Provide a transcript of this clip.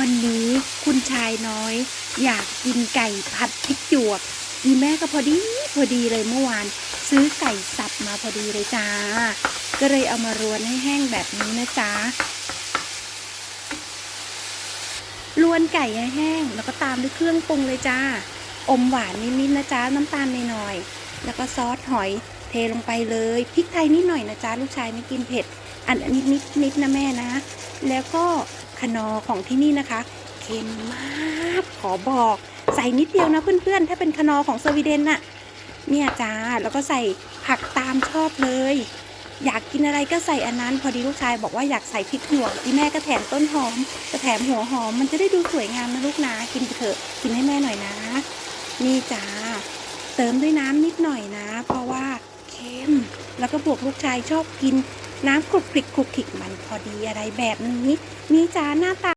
วันนี้คุณชายน้อย อยากกินไก่ผัดพริกหยวกอีแม่ก็พอดีพอดีเลยเมื่อวาน ซื้อไก่สับมาพอดีเลยจ้า ก็เลยเอามารวนให้แห้งแบบนี้นะจ๊ะรวนไก่ให้แห้ง แล้วก็ตามด้วยเครื่องปรุงเลยจ้า อมหวานนิดๆนะจ๊ะน้ำตาลหน่อยๆแล้วก็ซอสหอยเทลงไปเลยพริกไทยนิดหน่อยนะจ๊ะลูกชายไม่กินเผ็ดอันนิดนิดนิดๆนะแม่นะ แล้วก็ คนอของที่นี่นะคะเค็มมากขอบอกใส่นิดเดียวนะเพื่อนๆ ถ้าเป็นคนอของสวีเดนน่ะเนี่ยจ้าแล้วก็ใส่ผักตามชอบเลย อยากกินอะไรก็ใส่อันนั้น พอดีลูกชายบอกว่าอยากใส่พริกหยวกที่แม่ก็แถมต้นหอมจะแถมหัวหอม มันจะได้ดูสวยงามนะลูกนะกินเถอะกินให้แม่หน่อยนะ นี่จ้าเติมด้วยน้ำนิดหน่อยนะ เพราะว่าเค็มแล้วก็บวกลูกชายชอบกิน น้ำคลุกคลิกคลุกคลิกมันพอดีอะไรแบบนี้ นี่จ้าหน้าตา